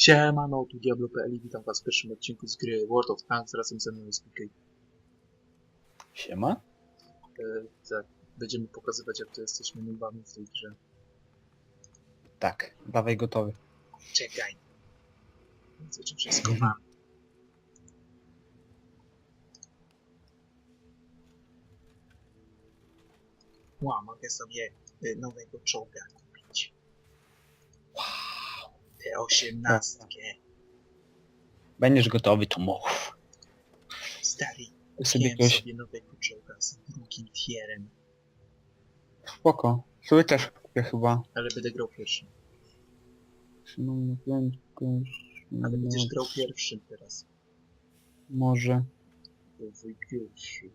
Siemano, tu Diablo.pl witam was w pierwszym odcinku z gry World of Tanks, razem ze mną jest BK. Siema? E, tak, będziemy pokazywać jak to jesteśmy nubami w tej grze. Tak, dawaj gotowy. Czekaj. Widzę, czy wszystko mam. Ła, mogę sobie y, nowego czołga osiemnastkę. Będziesz gotowy, to mów. Stary, Sobie kupiłem jakiegoś... sobie nowego czołga z drugim tierem. Spoko. Sobie też kupię chyba. Ale będę grał pierwszy. Szanowny prędkość... Ale będziesz no, grał pierwszym teraz. Może... Dawaj pierwszy.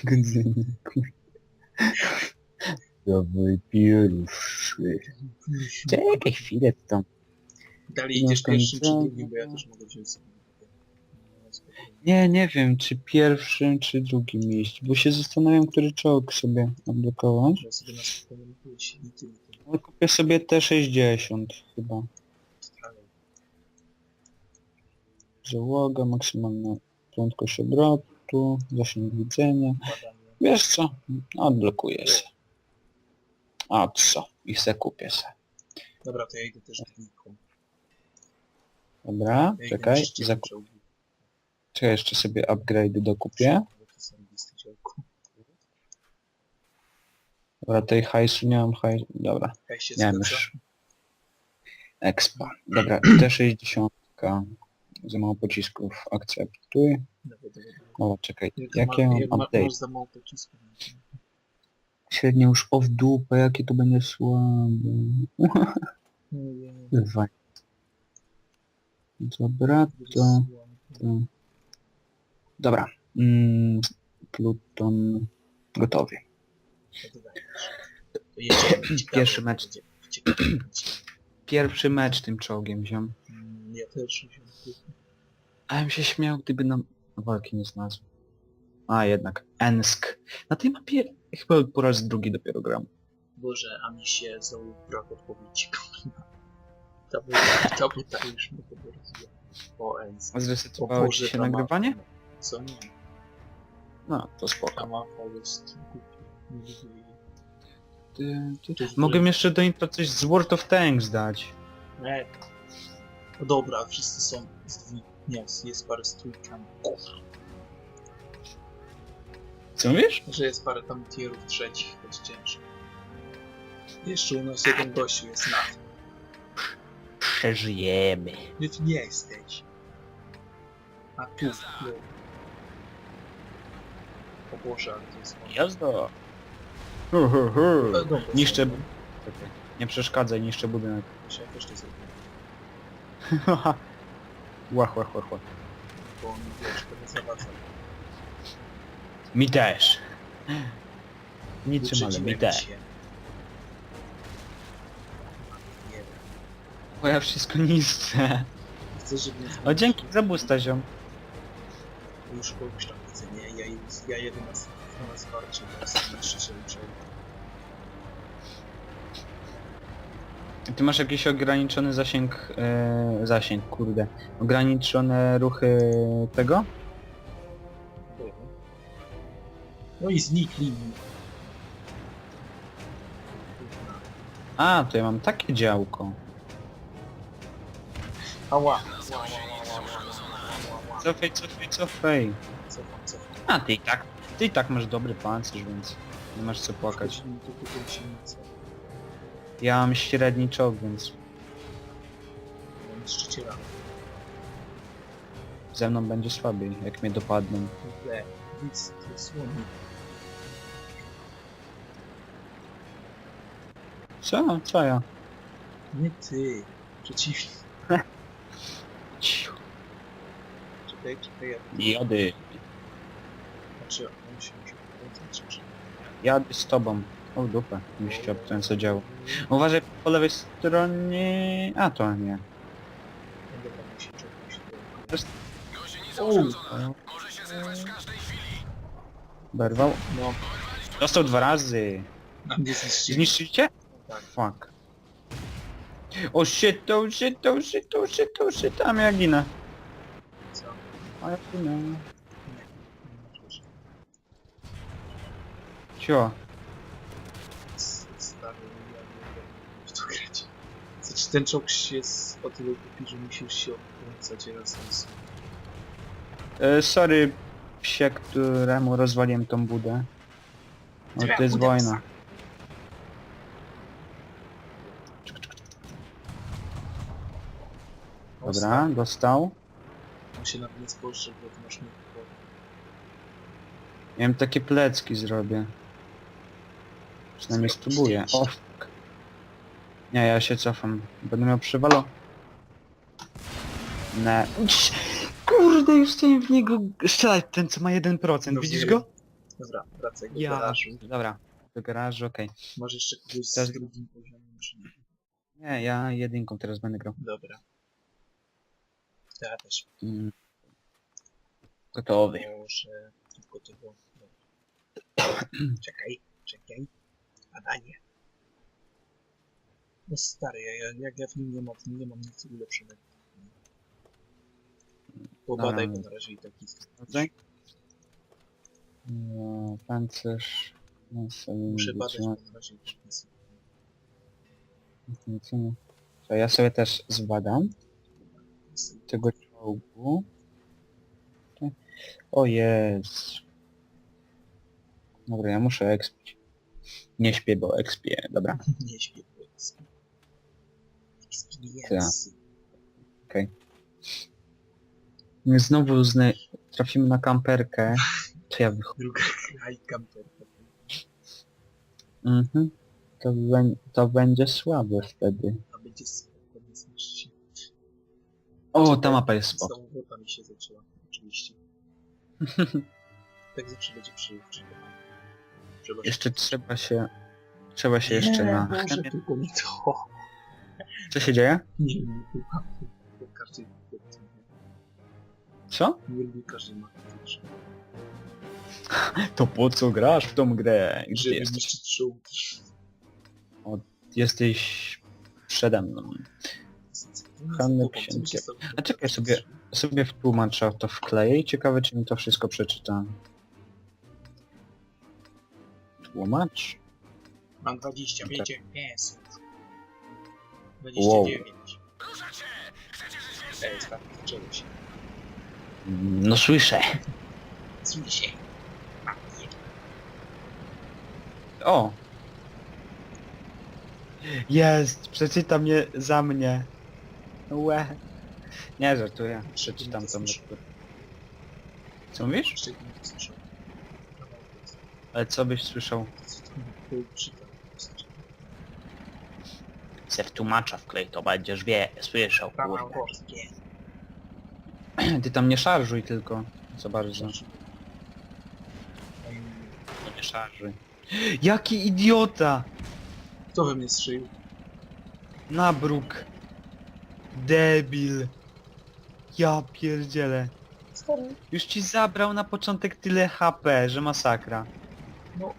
Zgodzenie, kur- Dawaj pierwszy. Czekaj chwilę tam. Dalej No idziesz to pierwszym czy drugim, bo ja też mogę wziąć sobie. No. Nie, nie wiem, czy pierwszym, czy drugim iść, bo się zastanawiam, który czołg sobie odblokować. Ja sobie na spokojnie kupuję silniki i to Ale kupię sobie T60 chyba. Załoga, maksymalna prędkość obrotu, zasięg widzenia. Wiesz co? Odblokuję se. A co? I se kupię se. Dobra, to ja idę też dwójką. Dobra, Ja idę czekaj. Zaku... czołgu. Czekaj, jeszcze sobie upgrade dokupię. To. Dobra, tej hajsu nie mam hajsu. Dobra, Hej się nie mam zgadza. już. Expa. Dobra, T60. Za mało pocisków. Akceptuj. Dobra, czekaj. Jak Jakie ma- mam jak ma- update? Masz za mało pocisków. Średnio już o w dupę, jakie to będzie słabe. Dawaj. Dobra, to... to... Dobra. Mm, Pluton gotowy. Pierwszy mecz. Pierwszy mecz tym czołgiem wziąłem. Mm, Ja też wziąłem tylko. A bym się śmiał, gdyby nam walki nie znalazł. A jednak. Ensk. Na tej mapie chyba po raz drugi dopiero gram. Boże, a mi się znowu brak odpowiedzi. kurwa. Ta by, ta by ta już mnie rozwija. O, ens. A Boże, się ta nagrywanie? mapa. Co nie? No, to Ta spoko. mapa jest głupia. Nie lubię jej. Ty, ty. To jest Mogę jeszcze do intro coś z World of Tanks dać. Nie. No dobra, wszyscy są z dwój... Nie, jest parę z trójkami. Co mówisz? Że jest parę tam tierów trzecich, choć ciężko. Jeszcze u nas jeden gościu jest na Przeżyjemy. Nie, ty nie jesteś. A tu, no. O Boże, ale to jest... Jazda. Hu, hu, hu. E, dobra, Niszczę... Czekaj. Nie przeszkadzaj, niszczę budynek. Ja też to zrobię, łach, łach, łach, łach. bo on wiesz, to zawadza. Mi też. Niczym, ale mi też. Bo ja wszystko niszczę. Chcesz, żeby mnie O dzięki za busta ziom. Już kogoś tam widzę, nie? Ja, ja jedę na, na wsparcie, teraz na trzeciej czołgu. Ty masz jakiś ograniczony zasięg... E, zasięg, kurde. Ograniczone ruchy tego? No i znikli mi. A, to ja mam takie działko. Ała! Ła, ła, ła, ła, ła, ła, ła, ła. Cofaj, cofaj, cofaj. Cofam, cofam. A, ty i tak... Ty i tak masz dobry pancerz, więc... Nie masz co płakać. Ja mam średni czołg, więc... Mam. Ze mną będzie słabiej, jak mnie dopadną. Kurde, nic, to jest Co? Co ja? Nie ty. Przeciwnie. Ciu. Czekaj, czekaj, ja... Jody. Znaczy, on się może połączyć, czy... Jadę z tobą. O w dupę. Mi się co działo. Uważaj po lewej stronie... A to nie. No dobra, musi czekać. To jest- O, Berwał. no, Dostał dwa razy. mnie zniszczyli. Zniszczycie? Tak. Fuck. O shit, oh shit, oh shit, oh shit, oh shit, a ja ginę. Co? A ja ginę. Nie. Nie możesz. Cio. Stary, ja nie wiem w to grać. Znaczy ten czołg jest o tyle głupi, że musisz się odkręcać raz raz. E, sorry, psie, któremu rozwaliłem tą budę. No to jest wojna. Dobra, dostał. On się nawet nie bo ty masz nie Ja wiem, takie plecki zrobię. Przynajmniej Zrobisz spróbuję. O, zdjęcie. fuck. Nie, ja się cofam. Będę miał przywalo. Ne. Cii, Kurde, już chciałem w niego strzelać, ten co ma 1%. No Widzisz wiem. go? Dobra, wracaj do Ja. garażu. Dobra, do garażu, okej. Masz jeszcze kogoś z Teraz- drugim poziomem, czy nie? Nie, ja jedynką teraz będę grał. Dobra. Ja też. Mm. Gotowy. Może tylko tego. Czekaj, czekaj. Badanie. No stary, ja, ja, jak ja w nim nie mam, nie mam nic ulepszonego. Pobadaj go na razie i tak jest. No, pancerz. No, sobie Muszę badać go na razie i tak jest. To ja sobie też zbadam tego czołgu. O jest. Dobra, ja muszę expić. Nie śpię, bo expię, dobra. Nie śpię, bo jest. Experience. My Znowu zna... trafimy na kamperkę. To ja wychodzę. Druga kraj kamperka. Mhm. To, bę- to będzie słabe wtedy. A będzie zniszczyć. O, ta mapa jest spoko. Znowu wota mi się zaczęła, oczywiście. tak zawsze będzie. Jeszcze trzeba się... Trzeba się jeszcze Nie, na... Boże, tylko nie to. Co się dzieje? Nie lubię chyba. Każdy Co? nie lubię każdy ma też. To po co grasz w tą grę? Gdzie Żeby jesteś? niszczyć. Jesteś przede mną. Handel księgiem. A czekaj sobie- Sobie w tłumacza to wkleję i ciekawe czy mi to wszystko przeczyta. Tłumacz? Mam 20, Tak. wiecie? Jest. Wow. 29. Ej, tak, zaczęło się. No słyszę. Je. O! Jest! Przeczyta mnie za mnie. Łe. Nie żartuję. Przeczytam tą lekturę. Co mówisz? Jeszcze nie to słyszał. Ale co byś słyszał? Co to był czytał? Se w tłumacza wklej, to będziesz wie, słyszał, morskie. Ty tam nie szarżuj tylko. Za bardzo. No nie szarżuj. Jaki idiota! Kto we mnie strzelił? Nabruk. Debil. Ja pierdzielę. Już ci zabrał na początek tyle HP, że masakra. No,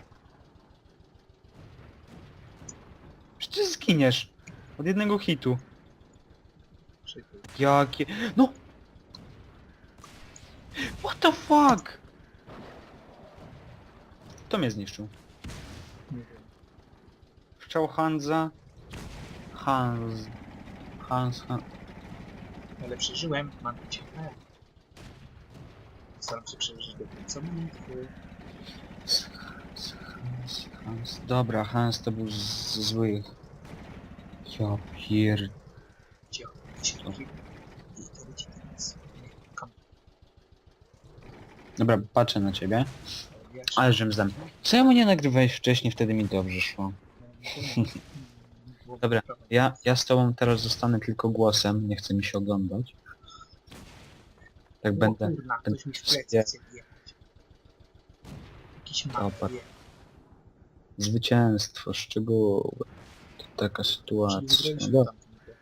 Przecież zginiesz. Od jednego hitu. Jakie... No! What the fuck? Kto mnie zniszczył? Nie wiem. Wszczał Hanza. Hans. Hans, Hans. Ale przeżyłem, mam cię. Staram się przeżyć do końca bitwy. Hans, Hans, Hans. Dobra, Hans to był z złych. Ja pier... Gdzie on się takiego? I to będzie teraz. Nie, kam. Dobra, patrzę na ciebie. Wiesz, Ale żem zdam. Co mu nie nagrywałeś wcześniej, wtedy mi dobrze szło. Dobra, Ja, ja z tobą teraz zostanę tylko głosem, nie chce mi się oglądać. Tak będę... O kurna, ktoś mi w plecy Nie. chce wjechać. Jakiś Dobra. map wie. Zwycięstwo, szczegóły. To taka Czyli sytuacja. wygraliśmy No, tamtą grę.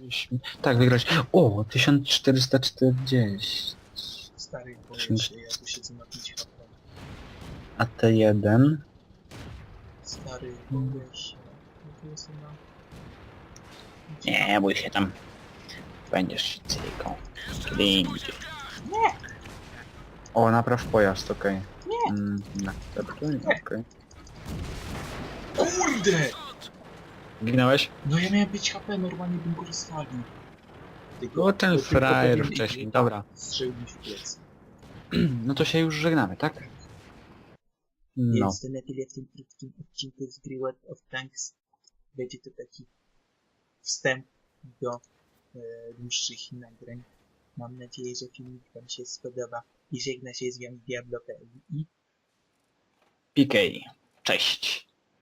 byśmy- tak, wygrać. O, 1440. Stary, boję się, ja tu siedzę na 5 HP. AT1. Stary, boję się. Ja tu jestem na... Nie bój się tam. Będziesz się cyką. Kiedy indziej. O, napraw pojazd, okej. Nie. Mm, na akceptuj, okej. Kurde! Ginąłeś? No ja miałem być HP, normalnie bym go rozwalił. Tylko, O, ten tylko frajer wcześniej, i- dobra. Strzelił mi w plecy. No to się już żegnamy, tak? No. Więc na tyle w tym krótkim odcinku z of Tanks. Będzie to taki wstęp do e, dłuższych nagrań. Mam nadzieję, że filmik Wam się spodoba. I żegna się z Wami Diablo.pl i PK. Cześć.